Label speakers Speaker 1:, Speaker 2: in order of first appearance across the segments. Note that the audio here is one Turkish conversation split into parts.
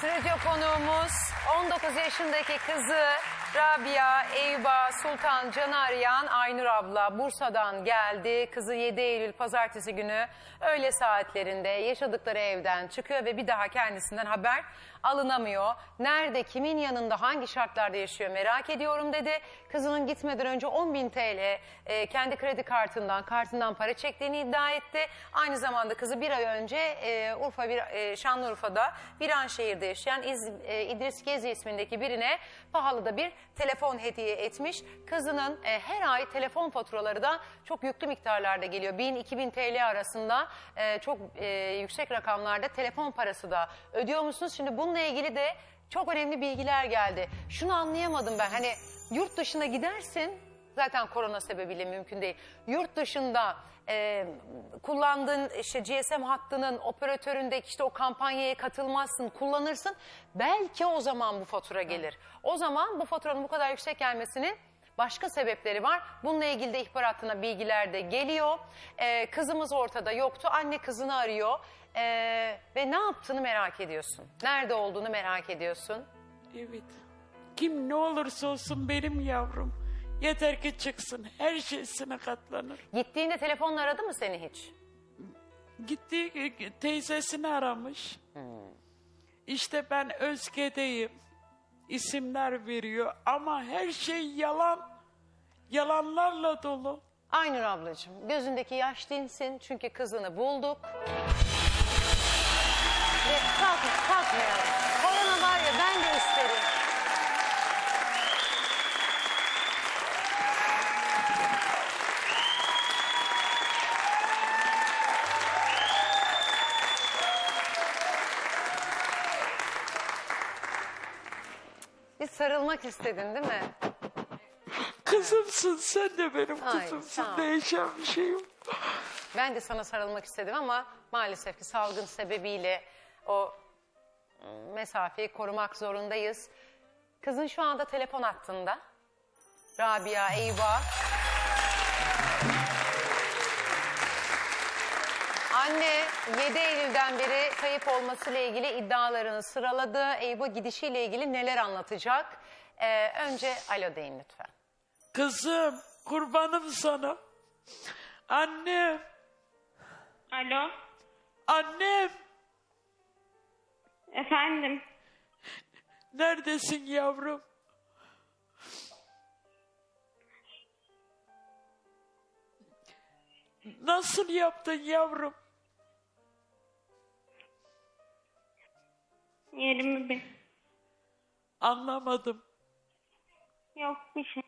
Speaker 1: Stüdyo konuğumuz 19 yaşındaki kızı Rabia Eyüba Sultan Can'ı arayan Aynur abla Bursa'dan geldi. Kızı 7 Eylül pazartesi günü öğle saatlerinde yaşadıkları evden çıkıyor ve bir daha kendisinden haber alınamıyor. Nerede, kimin yanında, hangi şartlarda yaşıyor merak ediyorum dedi. Kızının gitmeden önce 10 bin TL e, kendi kredi kartından, kartından para çektiğini iddia etti. Aynı zamanda kızı bir ay önce e, Urfa, bir, e, Şanlıurfa'da Viranşehir'de yaşayan İz, e, İdris Gezi ismindeki birine pahalı da bir telefon hediye etmiş. Kızının e, her ay telefon faturaları da çok yüklü miktarlarda geliyor. 1000-2000 TL arasında e, çok e, yüksek rakamlarda telefon parası da ödüyor musunuz? Şimdi bununla ilgili de çok önemli bilgiler geldi. Şunu anlayamadım ben hani yurt dışına gidersin zaten korona sebebiyle mümkün değil. Yurt dışında e, kullandığın işte GSM hattının operatöründeki işte o kampanyaya katılmazsın, kullanırsın. Belki o zaman bu fatura gelir. O zaman bu faturanın bu kadar yüksek gelmesinin başka sebepleri var. Bununla ilgili de ihbar hattına bilgiler de geliyor. E, kızımız ortada yoktu. Anne kızını arıyor. E, ve ne yaptığını merak ediyorsun. Nerede olduğunu merak ediyorsun.
Speaker 2: Evet. Kim ne olursa olsun benim yavrum. Yeter ki çıksın. Her şeysine katlanır.
Speaker 1: Gittiğinde telefonla aradı mı seni hiç?
Speaker 2: Gitti teyzesini aramış. İşte ben Özge'deyim. İsimler veriyor ama her şey yalan. Yalanlarla dolu.
Speaker 1: Aynur ablacığım gözündeki yaş dinsin çünkü kızını bulduk. Ve kalk, kalkmayalım. Korona var ya ben de isterim. Sarılmak istedin değil mi?
Speaker 2: Kızımsın sen de benim
Speaker 1: Ay,
Speaker 2: kızımsın.
Speaker 1: ol.
Speaker 2: Değişen bir şey yok.
Speaker 1: Ben de sana sarılmak istedim ama maalesef ki salgın sebebiyle o mesafeyi korumak zorundayız. Kızın şu anda telefon hattında. Rabia Eyüba. Anne 7 Eylül'den beri kayıp olmasıyla ilgili iddialarını sıraladı. Eyüba gidişiyle ilgili neler anlatacak? Ee, önce alo deyin lütfen.
Speaker 2: Kızım kurbanım sana. Annem,
Speaker 3: Alo,
Speaker 2: annem
Speaker 3: efendim.
Speaker 2: neredesin yavrum? Nasıl yaptın yavrum?
Speaker 3: Yerimi bir...
Speaker 2: Anlamadım.
Speaker 3: Yok bir şey.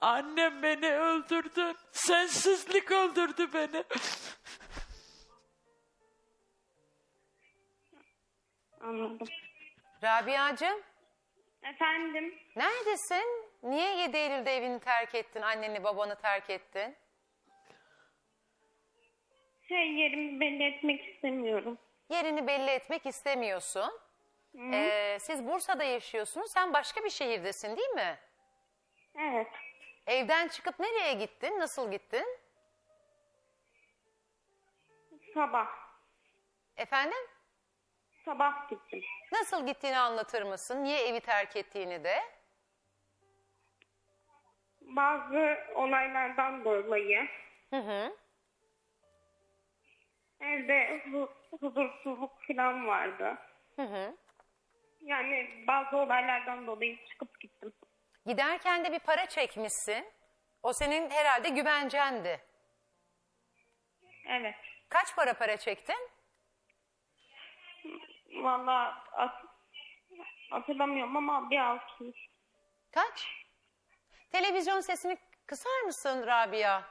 Speaker 2: Annem beni öldürdü. Sensizlik öldürdü beni.
Speaker 3: Anladım.
Speaker 1: Rabia'cığım
Speaker 3: Efendim,
Speaker 1: neredesin? Niye 7 Eylül'de evini terk ettin, anneni babanı terk ettin?
Speaker 3: şey yerimi belli etmek istemiyorum.
Speaker 1: Yerini belli etmek istemiyorsun. Ee, siz Bursa'da yaşıyorsunuz. Sen başka bir şehirdesin değil mi?
Speaker 3: Evet,
Speaker 1: Evden çıkıp nereye gittin? Nasıl gittin?
Speaker 3: sabah.
Speaker 1: Efendim?
Speaker 3: Sabah gittim.
Speaker 1: Nasıl gittiğini anlatır mısın? Niye evi terk ettiğini de?
Speaker 3: Bazı olaylardan dolayı
Speaker 1: Hı hı.
Speaker 3: evde hu- huzursuzluk falan vardı.
Speaker 1: Hı hı.
Speaker 3: Yani bazı olaylardan dolayı çıkıp gittim.
Speaker 1: Giderken de bir para çekmişsin. O senin herhalde güvencendi.
Speaker 3: Evet.
Speaker 1: Kaç para para çektin?
Speaker 3: Vallahi at- hatırlamıyorum ama bir altı.
Speaker 1: Kaç? Televizyon sesini kısar mısın Rabia?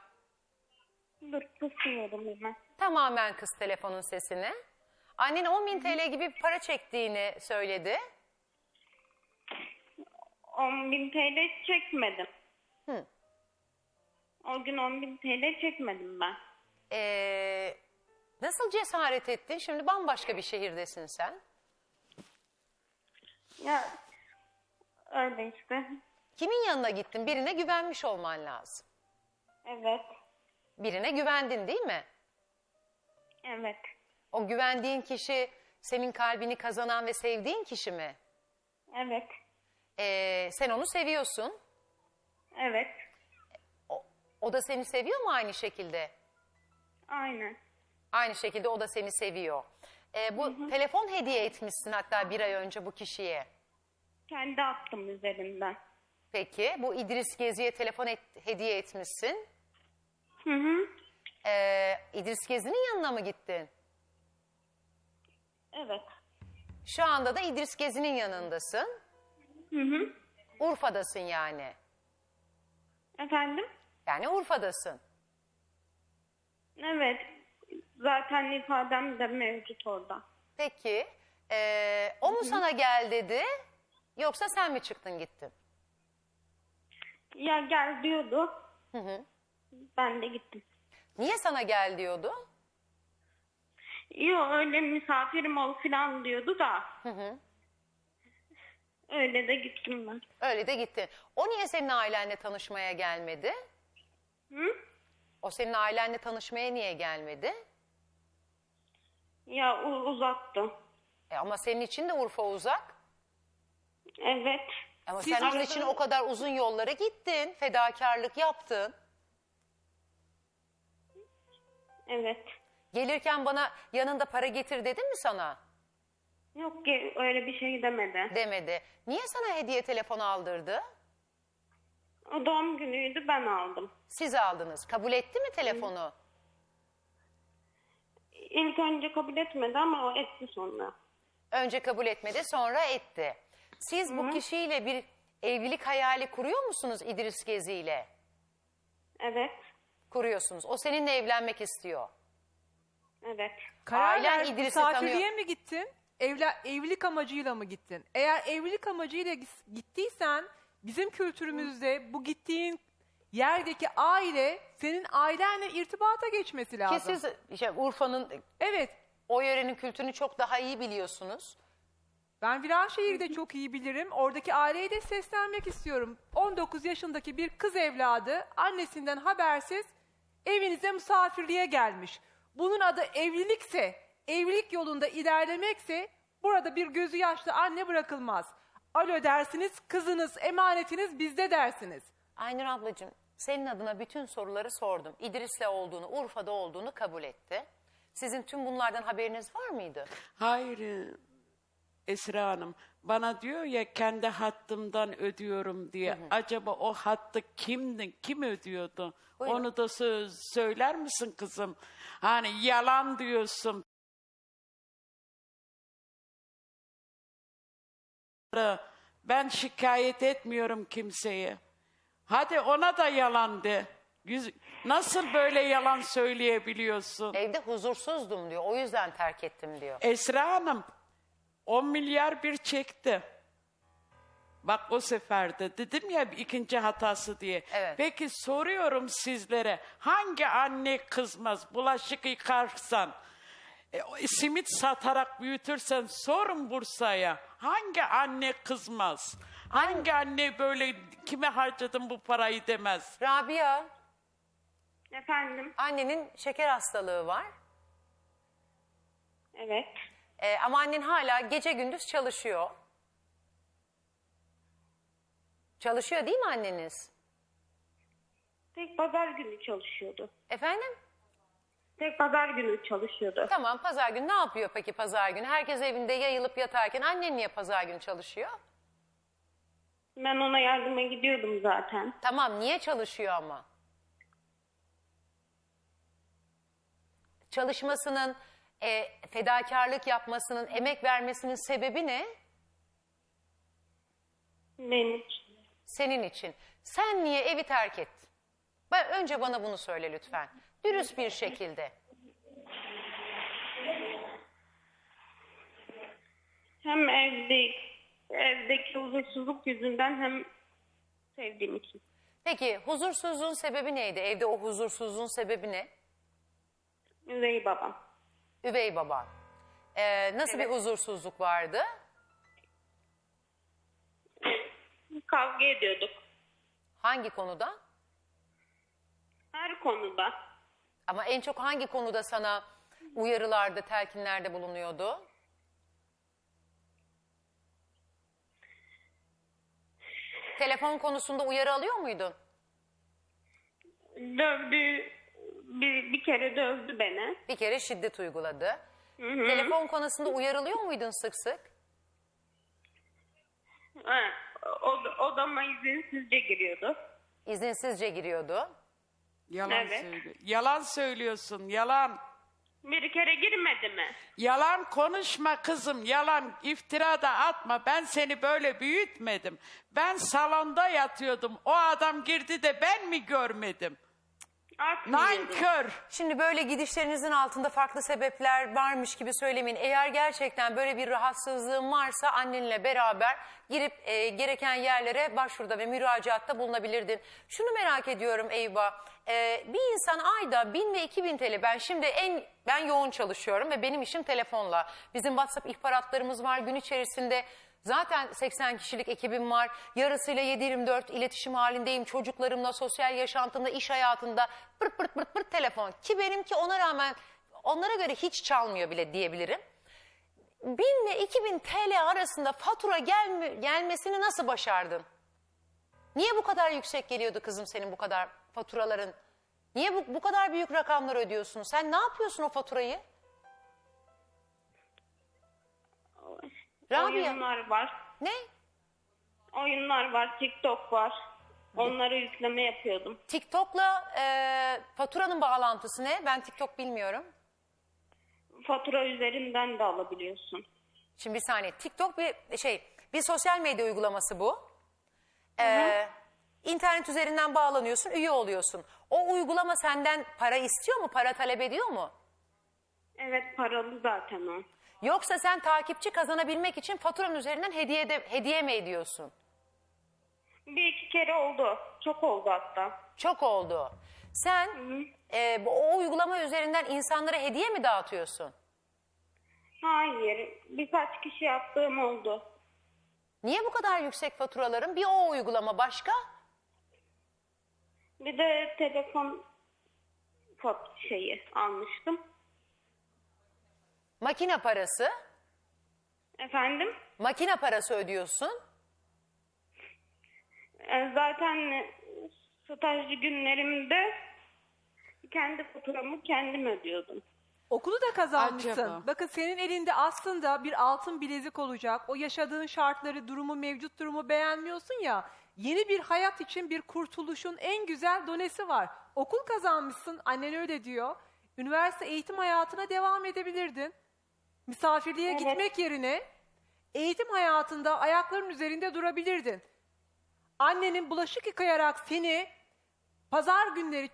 Speaker 3: Dur kısmıyorum hemen.
Speaker 1: Tamamen kız telefonun sesini. Annen 10 bin TL gibi para çektiğini söyledi.
Speaker 3: 10 bin TL çekmedim.
Speaker 1: Hı.
Speaker 3: O gün 10 bin TL çekmedim ben.
Speaker 1: Ee, nasıl cesaret ettin? Şimdi bambaşka bir şehirdesin sen.
Speaker 3: Ya öyle işte.
Speaker 1: Kimin yanına gittin? Birine güvenmiş olman lazım.
Speaker 3: Evet.
Speaker 1: Birine güvendin değil mi?
Speaker 3: Evet.
Speaker 1: O güvendiğin kişi senin kalbini kazanan ve sevdiğin kişi mi?
Speaker 3: Evet.
Speaker 1: Ee, sen onu seviyorsun.
Speaker 3: Evet.
Speaker 1: O, o da seni seviyor mu aynı şekilde?
Speaker 3: Aynen.
Speaker 1: Aynı şekilde o da seni seviyor. Ee, bu telefon hediye etmişsin hatta bir ay önce bu kişiye.
Speaker 3: Kendi attım üzerinden.
Speaker 1: Peki bu İdris Gezi'ye telefon et- hediye etmişsin.
Speaker 3: Hı hı.
Speaker 1: Ee, İdris Gezi'nin yanına mı gittin?
Speaker 3: Evet.
Speaker 1: Şu anda da İdris Gezi'nin yanındasın.
Speaker 3: Hı hı.
Speaker 1: Urfa'dasın yani.
Speaker 3: Efendim?
Speaker 1: Yani Urfa'dasın.
Speaker 3: Evet. Zaten ifadem de mevcut orada.
Speaker 1: Peki ee, o mu sana gel dedi yoksa sen mi çıktın gittin?
Speaker 3: Ya gel diyordu.
Speaker 1: Hı hı.
Speaker 3: Ben de gittim.
Speaker 1: Niye sana gel diyordu?
Speaker 3: Yok öyle misafirim ol falan diyordu da.
Speaker 1: hı.
Speaker 3: Öyle de gittim ben.
Speaker 1: Öyle de gittin. O niye senin ailenle tanışmaya gelmedi?
Speaker 3: Hı?
Speaker 1: O senin ailenle tanışmaya niye gelmedi?
Speaker 3: Ya u- uzaktı.
Speaker 1: E ama senin için de Urfa uzak.
Speaker 3: Evet.
Speaker 1: Ama sen onun için o kadar uzun yollara gittin, fedakarlık yaptın.
Speaker 3: Evet.
Speaker 1: Gelirken bana yanında para getir dedim mi sana?
Speaker 3: Yok ki öyle bir şey demedi.
Speaker 1: Demedi. Niye sana hediye telefon aldırdı?
Speaker 3: O doğum günüydü ben aldım.
Speaker 1: Siz aldınız. Kabul etti mi telefonu?
Speaker 3: İlk önce kabul etmedi ama o etti sonra.
Speaker 1: Önce kabul etmedi, sonra etti. Siz bu kişiyle bir evlilik hayali kuruyor musunuz İdris Gezi ile?
Speaker 3: Evet.
Speaker 1: Kuruyorsunuz. O seninle evlenmek istiyor.
Speaker 3: Evet.
Speaker 4: Karar
Speaker 1: Ailen
Speaker 4: ver,
Speaker 1: İdris'i
Speaker 4: misafirliğe
Speaker 1: tanıyor.
Speaker 4: mi gittin? Evla, evlilik amacıyla mı gittin? Eğer evlilik amacıyla gittiysen bizim kültürümüzde bu gittiğin yerdeki aile senin ailenle irtibata geçmesi
Speaker 1: Ki
Speaker 4: lazım.
Speaker 1: siz işte Urfa'nın
Speaker 4: Evet.
Speaker 1: o yörenin kültürünü çok daha iyi biliyorsunuz.
Speaker 4: Ben Viranşehir'i de çok iyi bilirim. Oradaki aileye de seslenmek istiyorum. 19 yaşındaki bir kız evladı annesinden habersiz evinize misafirliğe gelmiş. Bunun adı evlilikse, evlilik yolunda ilerlemekse burada bir gözü yaşlı anne bırakılmaz. Alo dersiniz, kızınız, emanetiniz bizde dersiniz.
Speaker 1: Aynur ablacığım senin adına bütün soruları sordum. İdris'le olduğunu, Urfa'da olduğunu kabul etti. Sizin tüm bunlardan haberiniz var mıydı?
Speaker 2: Hayır e, Esra Hanım bana diyor ya kendi hattımdan ödüyorum diye. Acaba o hattı kimdi? Kim ödüyordu?
Speaker 1: Buyurun.
Speaker 2: Onu da sö- söyler misin kızım? Hani yalan diyorsun. Ben şikayet etmiyorum kimseye. Hadi ona da yalan de. Yüz- Nasıl böyle yalan söyleyebiliyorsun?
Speaker 1: Evde huzursuzdum diyor. O yüzden terk ettim diyor.
Speaker 2: Esra Hanım 10 milyar bir çekti. Bak o seferde dedim ya ikinci hatası diye.
Speaker 1: Evet.
Speaker 2: Peki soruyorum sizlere hangi anne kızmaz bulaşık yıkarsan e, simit satarak büyütürsen sorun Bursa'ya hangi anne kızmaz? Hangi anne böyle kime harcadım bu parayı demez?
Speaker 1: Rabia,
Speaker 3: Efendim?
Speaker 1: annenin şeker hastalığı var.
Speaker 3: Evet.
Speaker 1: Ee, ama annen hala gece gündüz çalışıyor. Çalışıyor değil mi anneniz?
Speaker 3: Tek pazar günü çalışıyordu.
Speaker 1: Efendim?
Speaker 3: Tek pazar günü çalışıyordu.
Speaker 1: Tamam pazar günü ne yapıyor peki pazar günü? Herkes evinde yayılıp yatarken annen niye pazar günü çalışıyor?
Speaker 3: Ben ona yardıma gidiyordum zaten.
Speaker 1: Tamam niye çalışıyor ama? Çalışmasının, e, fedakarlık yapmasının, emek vermesinin sebebi ne?
Speaker 3: Benim
Speaker 1: Senin için. Sen niye evi terk ettin? Ben, önce bana bunu söyle lütfen. Dürüst bir şekilde.
Speaker 3: hem evde evdeki huzursuzluk yüzünden hem sevdiğim için.
Speaker 1: Peki huzursuzluğun sebebi neydi? Evde o huzursuzluğun sebebi ne?
Speaker 3: Üvey babam.
Speaker 1: Üvey baban. Ee, nasıl bir huzursuzluk vardı?
Speaker 3: Kavga ediyorduk.
Speaker 1: Hangi konuda?
Speaker 3: Her konuda.
Speaker 1: Ama en çok hangi konuda sana uyarılarda, telkinlerde bulunuyordu? Telefon konusunda uyarı alıyor muydun?
Speaker 3: Dövdü, bir, bir kere dövdü beni.
Speaker 1: Bir kere şiddet uyguladı. Hı hı. Telefon konusunda uyarılıyor muydun sık sık?
Speaker 3: Ha, o, odama izinsizce giriyordu.
Speaker 1: İzinsizce giriyordu.
Speaker 2: Yalan
Speaker 3: Evet.
Speaker 2: söylüyor. Yalan söylüyorsun. Yalan.
Speaker 3: Bir kere girmedi mi?
Speaker 2: Yalan konuşma kızım. Yalan iftira da atma. Ben seni böyle büyütmedim. Ben salonda yatıyordum. O adam girdi de ben mi görmedim? Nankör.
Speaker 1: Şimdi böyle gidişlerinizin altında farklı sebepler varmış gibi söylemeyin. Eğer gerçekten böyle bir rahatsızlığın varsa annenle beraber girip e, gereken yerlere başvuruda ve müracaatta bulunabilirdin. Şunu merak ediyorum Eyüp'a. E, bir insan ayda 1000 ve 2000 TL ben şimdi en ben yoğun çalışıyorum ve benim işim telefonla. Bizim WhatsApp ihbaratlarımız var gün içerisinde. Zaten 80 kişilik ekibim var. Yarısıyla 7-24 iletişim halindeyim. Çocuklarımla, sosyal yaşantımda, iş hayatında pırt pırt pırt pırt telefon. Ki benimki ona rağmen onlara göre hiç çalmıyor bile diyebilirim. 1000 ve 2000 TL arasında fatura gelme, gelmesini nasıl başardın? Niye bu kadar yüksek geliyordu kızım senin bu kadar faturaların? Niye bu, bu kadar büyük rakamlar ödüyorsun? Sen ne yapıyorsun o faturayı? Rabia.
Speaker 3: Oyunlar var.
Speaker 1: Ne?
Speaker 3: Oyunlar var, TikTok var. Onları yükleme yapıyordum.
Speaker 1: TikTok'la e, faturanın bağlantısı ne? Ben TikTok bilmiyorum.
Speaker 3: Fatura üzerinden de alabiliyorsun.
Speaker 1: Şimdi bir saniye. TikTok bir şey, bir sosyal medya uygulaması bu. Ee, internet üzerinden bağlanıyorsun, üye oluyorsun. O uygulama senden para istiyor mu? Para talep ediyor mu?
Speaker 3: Evet paralı zaten o.
Speaker 1: Yoksa sen takipçi kazanabilmek için faturanın üzerinden hediye de, hediye mi ediyorsun?
Speaker 3: Bir iki kere oldu. Çok oldu hatta.
Speaker 1: Çok oldu. Sen e, bu- o uygulama üzerinden insanlara hediye mi dağıtıyorsun?
Speaker 3: Hayır. Birkaç kişi yaptığım oldu.
Speaker 1: Niye bu kadar yüksek faturaların? Bir o uygulama başka?
Speaker 3: Bir de telefon fat şeyi almıştım.
Speaker 1: Makine parası.
Speaker 3: Efendim?
Speaker 1: Makine parası ödüyorsun.
Speaker 3: E, Zaten stajcı günlerimde kendi faturamı kendim ödüyordum.
Speaker 4: Okulu da kazanmışsın.
Speaker 2: Acaba?
Speaker 4: Bakın senin elinde aslında bir altın bilezik olacak. O yaşadığın şartları, durumu, mevcut durumu beğenmiyorsun ya. Yeni bir hayat için bir kurtuluşun en güzel donesi var. Okul kazanmışsın, annen öyle diyor. Üniversite eğitim hayatına devam edebilirdin. Misafirliğe
Speaker 3: Evet.
Speaker 4: gitmek yerine eğitim hayatında ayakların üzerinde durabilirdin. Annenin bulaşık yıkayarak seni pazar günleri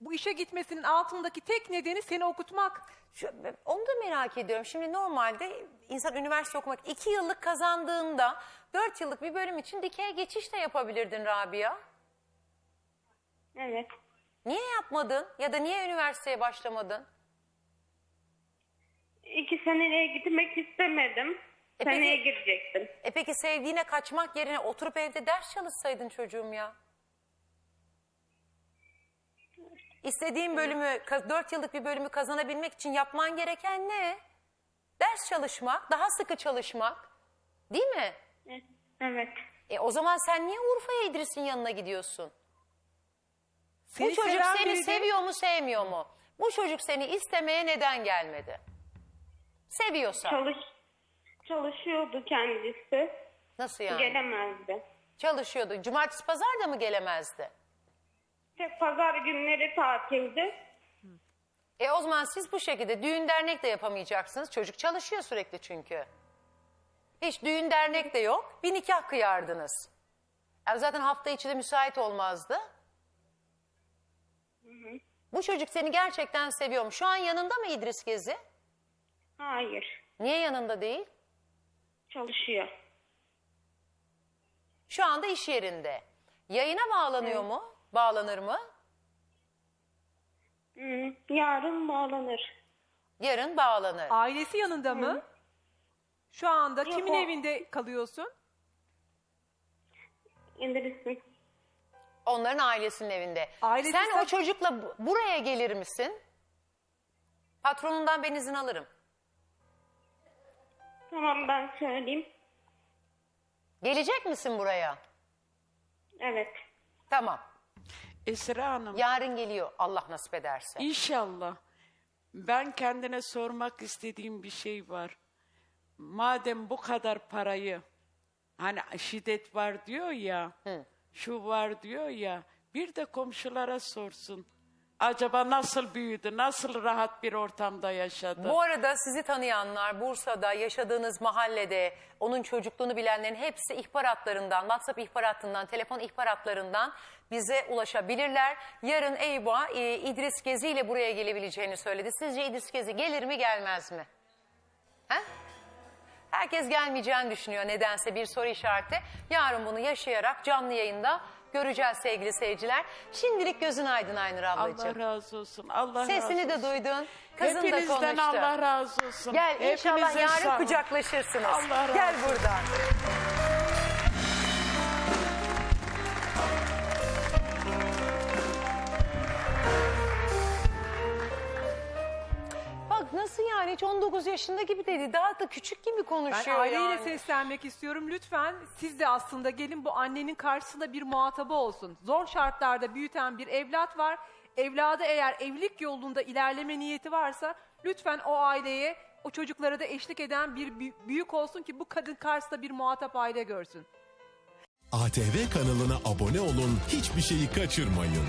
Speaker 4: bu işe gitmesinin altındaki tek nedeni seni okutmak.
Speaker 1: Şu, onu da merak ediyorum. Şimdi normalde insan üniversite okumak iki yıllık kazandığında dört yıllık bir bölüm için dikey geçiş de yapabilirdin Rabia.
Speaker 3: Evet.
Speaker 1: Niye yapmadın ya da niye üniversiteye başlamadın?
Speaker 3: İki seneye gitmek istemedim.
Speaker 1: E
Speaker 3: Seneye
Speaker 1: peki-
Speaker 3: girecektim.
Speaker 1: E peki sevdiğine kaçmak yerine oturup evde ders çalışsaydın çocuğum ya. İstediğin bölümü, ka- dört yıllık bir bölümü kazanabilmek için yapman gereken ne? Ders çalışmak, daha sıkı çalışmak. Değil mi?
Speaker 3: Evet.
Speaker 1: E o zaman sen niye Urfa'ya İdris'in yanına gidiyorsun?
Speaker 4: Seni
Speaker 1: Bu çocuk
Speaker 4: seven
Speaker 1: seni
Speaker 4: biri
Speaker 1: seviyor mu sevmiyor mu? Bu çocuk seni istemeye neden gelmedi? Seviyorsa.
Speaker 3: Çalış çalışıyordu kendisi.
Speaker 1: Nasıl yani?
Speaker 3: Gelemezdi.
Speaker 1: Çalışıyordu. Cumartesi pazar da mı gelemezdi?
Speaker 3: Tek pazar günleri tatildi.
Speaker 1: E o zaman siz bu şekilde düğün dernek de yapamayacaksınız. Çocuk çalışıyor sürekli çünkü. Hiç düğün dernek de yok. Bir nikah kıyardınız. E zaten hafta içi de müsait olmazdı. Bu çocuk seni gerçekten seviyor mu? Şu an yanında mı İdris Gezi?
Speaker 3: Hayır.
Speaker 1: Niye yanında değil?
Speaker 3: Çalışıyor.
Speaker 1: Şu anda iş yerinde. Yayına bağlanıyor mu? Bağlanır mı?
Speaker 3: Hı, yarın bağlanır.
Speaker 1: Yarın bağlanır.
Speaker 4: Ailesi yanında mı? Şu anda
Speaker 3: Yok,
Speaker 4: kimin
Speaker 3: o-
Speaker 4: evinde kalıyorsun?
Speaker 3: İndirirsin.
Speaker 1: Onların ailesinin evinde.
Speaker 4: Ailesi
Speaker 1: Sen o
Speaker 4: sen-
Speaker 1: çocukla bu- buraya gelir misin? Patronundan ben izin alırım.
Speaker 3: Tamam ben söyleyeyim.
Speaker 1: Gelecek misin buraya?
Speaker 3: Evet.
Speaker 1: Tamam.
Speaker 2: Esra Hanım
Speaker 1: Yarın geliyor Allah nasip ederse.
Speaker 2: inşallah ben kendine sormak istediğim bir şey var. Madem bu kadar parayı hani şiddet var diyor ya şu var diyor ya bir de komşulara sorsun. Acaba nasıl büyüdü, nasıl rahat bir ortamda yaşadı?
Speaker 1: Bu arada sizi tanıyanlar Bursa'da yaşadığınız mahallede onun çocukluğunu bilenlerin hepsi ihbaratlarından, WhatsApp ihbaratından, telefon ihbaratlarından bize ulaşabilirler. Yarın Eyüp'a e, İdris Gezi ile buraya gelebileceğini söyledi. Sizce İdris Gezi gelir mi gelmez mi? He? Herkes gelmeyeceğini düşünüyor nedense bir soru işareti. Yarın bunu yaşayarak canlı yayında göreceğiz sevgili seyirciler. Şimdilik gözün aydın Aynur ablacığım.
Speaker 2: Allah razı olsun. Allah
Speaker 1: Sesini
Speaker 2: razı
Speaker 1: de
Speaker 2: olsun.
Speaker 1: duydun. Kızın da
Speaker 2: Hepinizden
Speaker 1: konuştu.
Speaker 2: Allah razı olsun.
Speaker 1: Gel inşallah
Speaker 2: Hepinize sağ
Speaker 1: yarın
Speaker 2: olun.
Speaker 1: kucaklaşırsınız.
Speaker 2: Allah razı
Speaker 1: Gel buradan. Hiç 19 yaşında gibi dedi. Daha da küçük gibi
Speaker 4: Ben
Speaker 1: konuşuyor
Speaker 4: aileyle
Speaker 1: yani.
Speaker 4: seslenmek istiyorum. Lütfen siz de aslında gelin bu annenin karşısında bir muhatabı olsun. Zor şartlarda büyüten bir evlat var. Evladı eğer evlilik yolunda ilerleme niyeti varsa lütfen o aileye, o çocuklara da eşlik eden bir büy- büyük olsun ki bu kadın karşısında bir muhatap aile görsün.
Speaker 5: ATV kanalına abone olun, hiçbir şeyi kaçırmayın.